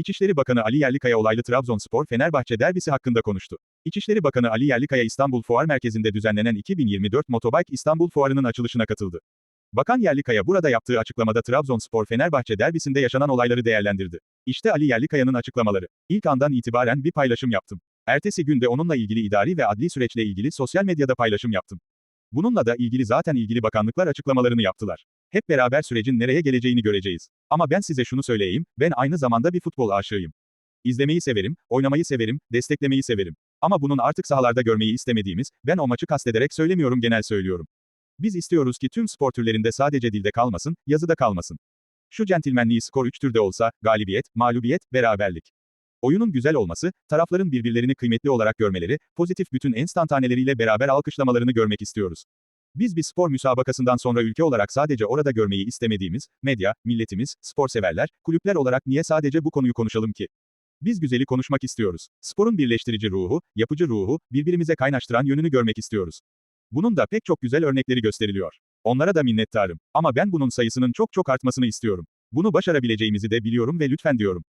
İçişleri Bakanı Ali Yerlikaya olaylı Trabzonspor Fenerbahçe derbisi hakkında konuştu. İçişleri Bakanı Ali Yerlikaya İstanbul Fuar Merkezi'nde düzenlenen 2024 Motobike İstanbul Fuarı'nın açılışına katıldı. Bakan Yerlikaya burada yaptığı açıklamada Trabzonspor Fenerbahçe derbisinde yaşanan olayları değerlendirdi. İşte Ali Yerlikaya'nın açıklamaları. İlk andan itibaren bir paylaşım yaptım. Ertesi günde onunla ilgili idari ve adli süreçle ilgili sosyal medyada paylaşım yaptım. Bununla da ilgili zaten ilgili bakanlıklar açıklamalarını yaptılar. Hep beraber sürecin nereye geleceğini göreceğiz. Ama ben size şunu söyleyeyim, ben aynı zamanda bir futbol aşığıyım. İzlemeyi severim, oynamayı severim, desteklemeyi severim. Ama bunun artık sahalarda görmeyi istemediğimiz, ben o maçı kastederek söylemiyorum genel söylüyorum. Biz istiyoruz ki tüm spor türlerinde sadece dilde kalmasın, yazıda kalmasın. Şu centilmenliği skor 3 türde olsa, galibiyet, mağlubiyet, beraberlik. Oyunun güzel olması, tarafların birbirlerini kıymetli olarak görmeleri, pozitif bütün enstantaneleriyle beraber alkışlamalarını görmek istiyoruz. Biz bir spor müsabakasından sonra ülke olarak sadece orada görmeyi istemediğimiz, medya, milletimiz, spor severler, kulüpler olarak niye sadece bu konuyu konuşalım ki? Biz güzeli konuşmak istiyoruz. Sporun birleştirici ruhu, yapıcı ruhu, birbirimize kaynaştıran yönünü görmek istiyoruz. Bunun da pek çok güzel örnekleri gösteriliyor. Onlara da minnettarım. Ama ben bunun sayısının çok çok artmasını istiyorum. Bunu başarabileceğimizi de biliyorum ve lütfen diyorum.